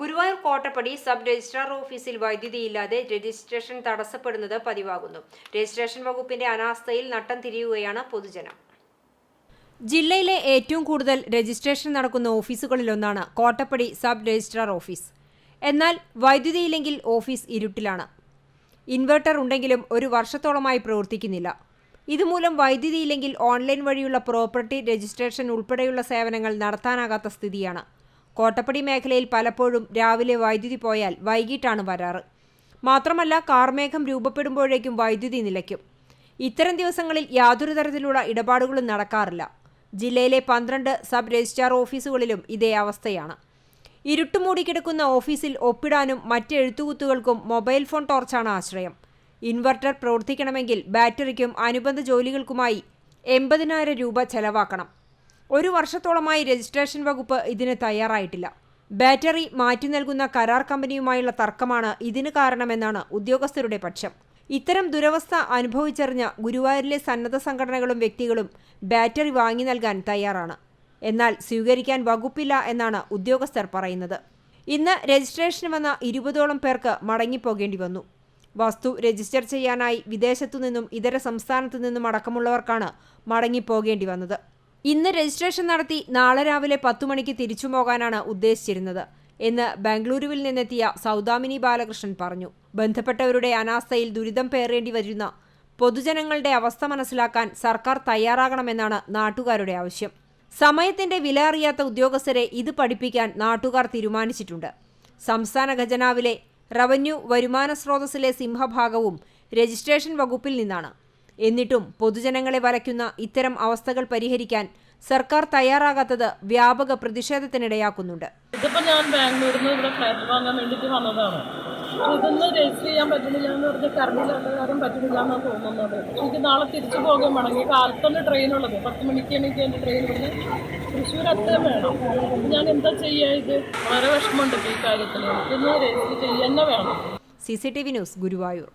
Guruvayur Kottappadi sub registrar ഓഫീസിൽ വൈദ്യുതിയില്ലാതെ registration തടസ്സപ്പെടുന്നത് പതിവാകുന്നു. Registration വകുപ്പിന്റെ അനാസ്ഥയിൽ നട്ടം തിരിയുകയാണ് പൊതുജനം. ജില്ലയിലെ ഏറ്റവും കൂടുതൽ രജിസ്ട്രേഷൻ നടക്കുന്ന ഓഫീസുകളിലൊന്നാണ് കോട്ടപ്പടി സബ് രജിസ്ട്രാർ ഓഫീസ്. എന്നാൽ വൈദ്യുതിയില്ലെങ്കിൽ ഓഫീസ് ഇരുട്ടിലാണ്. ഇൻവെർട്ടർ ഉണ്ടെങ്കിലും ഒരു വർഷത്തോളമായി പ്രവർത്തിക്കുന്നില്ല. ഇതുമൂലം വൈദ്യുതിയില്ലെങ്കിൽ ഓൺലൈൻ വഴിയുള്ള പ്രോപ്പർട്ടി രജിസ്ട്രേഷൻ ഉൾപ്പെടെയുള്ള സേവനങ്ങൾ നടത്താനാകാത്ത സ്ഥിതിയാണ്. കോട്ടപ്പടി മേഖലയിൽ പലപ്പോഴും രാവിലെ വൈദ്യുതി പോയാൽ വൈകിട്ടാണ് വരാറ്. മാത്രമല്ല കാർമേഘം രൂപപ്പെടുമ്പോഴേക്കും വൈദ്യുതി നിലയ്ക്കും. ഇത്തരം ദിവസങ്ങളിൽ യാതൊരു തരത്തിലുള്ള ഇടപാടുകളും നടക്കാറില്ല. ജില്ലയിലെ പന്ത്രണ്ട് സബ് രജിസ്ട്രാർ ഓഫീസുകളിലും ഇതേ അവസ്ഥയാണ്. ഇരുട്ടുമൂടിക്കിടക്കുന്ന ഓഫീസിൽ ഒപ്പിടാനും മറ്റ് എഴുത്തുകുത്തുകൾക്കും മൊബൈൽ ഫോൺ ടോർച്ചാണ് ആശ്രയം. ഇൻവെർട്ടർ പ്രവർത്തിക്കണമെങ്കിൽ ബാറ്ററിക്കും അനുബന്ധ ജോലികൾക്കുമായി എൺപതിനായിരം രൂപ ചെലവാക്കണം. ഒരു വർഷത്തോളമായി രജിസ്ട്രേഷൻ വകുപ്പ് ഇതിന് തയ്യാറായിട്ടില്ല. ബാറ്ററി മാറ്റി നൽകുന്ന കരാർ കമ്പനിയുമായുള്ള തർക്കമാണ് ഇതിന് കാരണമെന്നാണ് ഉദ്യോഗസ്ഥരുടെ പക്ഷം. ഇത്തരം ദുരവസ്ഥ അനുഭവിച്ചറിഞ്ഞ ഗുരുവായൂരിലെ സന്നദ്ധ സംഘടനകളും വ്യക്തികളും ബാറ്ററി വാങ്ങി നൽകാൻ തയ്യാറാണ്. എന്നാൽ സ്വീകരിക്കാൻ വകുപ്പില്ല എന്നാണ് ഉദ്യോഗസ്ഥർ പറയുന്നത്. ഇന്ന് രജിസ്ട്രേഷന് വന്ന ഇരുപതോളം പേർക്ക് മടങ്ങിപ്പോകേണ്ടി വന്നു. വസ്തു രജിസ്റ്റർ ചെയ്യാനായി വിദേശത്തു നിന്നും ഇതര സംസ്ഥാനത്തു നിന്നും അടക്കമുള്ളവർക്കാണ് മടങ്ങിപ്പോകേണ്ടി വന്നത്. ഇന്ന് രജിസ്ട്രേഷൻ നടത്തി നാളെ രാവിലെ പത്തു മണിക്ക് തിരിച്ചു പോകാനാണ് ഉദ്ദേശിച്ചിരുന്നത് എന്ന് ബാംഗ്ലൂരുവിൽ നിന്നെത്തിയ സൗദാമിനി ബാലകൃഷ്ണൻ പറഞ്ഞു. ബന്ധപ്പെട്ടവരുടെ അനാസ്ഥയിൽ ദുരിതം പേറേണ്ടി വരുന്ന പൊതുജനങ്ങളുടെ അവസ്ഥ മനസ്സിലാക്കാൻ സർക്കാർ തയ്യാറാകണമെന്നാണ് നാട്ടുകാരുടെ ആവശ്യം. സമയത്തിന്റെ വില അറിയാത്ത ഉദ്യോഗസ്ഥരെ ഇത് പഠിപ്പിക്കാൻ നാട്ടുകാർ തീരുമാനിച്ചിട്ടുണ്ട്. സംസ്ഥാന ഖജനാവിലെ റവന്യൂ വരുമാന സ്രോതസ്സിലെ സിംഹഭാഗവും രജിസ്ട്രേഷൻ വകുപ്പിൽ നിന്നാണ്. എന്നിട്ടും പൊതുജനങ്ങളെ വലയ്ക്കുന്ന ഇത്തരം അവസ്ഥകൾ പരിഹരിക്കാൻ സർക്കാർ തയ്യാറാകാത്തത് വ്യാപക പ്രതിഷേധത്തിനിടയാക്കുന്നുണ്ട്. ഇതിപ്പോ ഞാൻ ബാംഗ്ലൂരിൽ നിന്ന് ഇവിടെ ഫ്ലാറ്റ് വാങ്ങാൻ വേണ്ടിയിട്ട് വന്നതാണ്. ഇതൊന്നും രജിസ്റ്റർ ചെയ്യാൻ പറ്റുന്നില്ല എന്ന് പറഞ്ഞ കറണ്ടിലുള്ള കാര്യം പറ്റുന്നില്ല എന്നാണ് തോന്നുന്നത്. എനിക്ക് നാളെ തിരിച്ചു പോകാൻ വേണം. ഈ കാലത്താണ് ട്രെയിൻ ഉള്ളത്. പത്ത് മണിക്കാണ് എനിക്ക് എന്റെ ട്രെയിൻ ഉള്ളത്. തൃശ്ശൂർ എത്താൻ വേണം. ഞാൻ എന്താ ചെയ്യുക ഇത്? വളരെ വിഷമമുണ്ട് ഈ കാര്യത്തിൽ ഇതൊന്നും രജിസ്റ്റർ ചെയ്യാൻ തന്നെ വേണം. C C T V news Guruvayur.